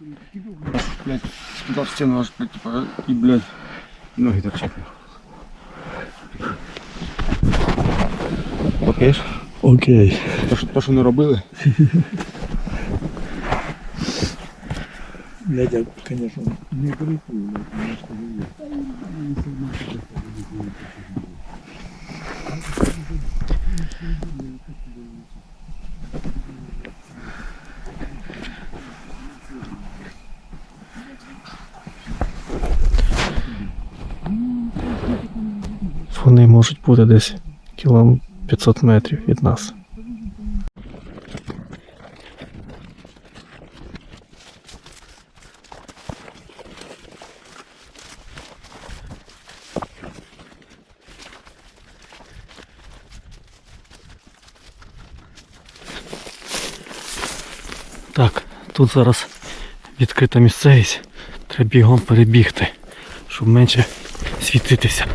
Блять, туда в стену аж, блядь, типа, и, блядь, ноги торчат. Окей? Окей. То, що, то, що не робили. Блядь, я, конечно, не бритую, блядь, не знаю. Я не знаю, Вони можуть бути десь кілом 500 метрів від нас. Так, тут зараз відкрита місцевість. Треба бігом перебігти, щоб менше світитися.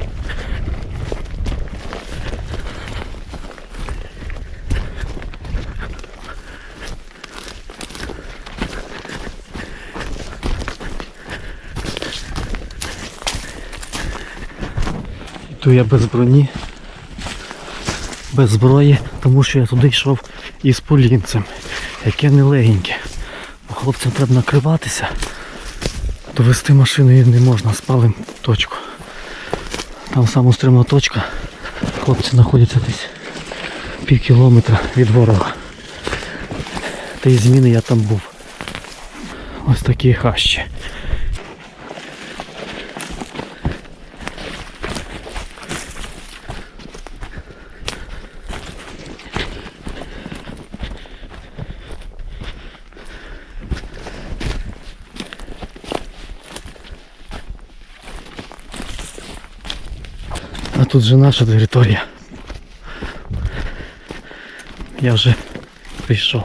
Йду я без броні, без зброї, тому що я туди йшов із полінцем, яке не легеньке. Бо хлопцям треба накриватися. Довести машину її не можна, спалим точку. Там сама стримна точка. Хлопці знаходяться десь пів кілометра від ворога. Та й зміни я там був. Ось такі хащі. А тут же наша територія. Я вже прийшов.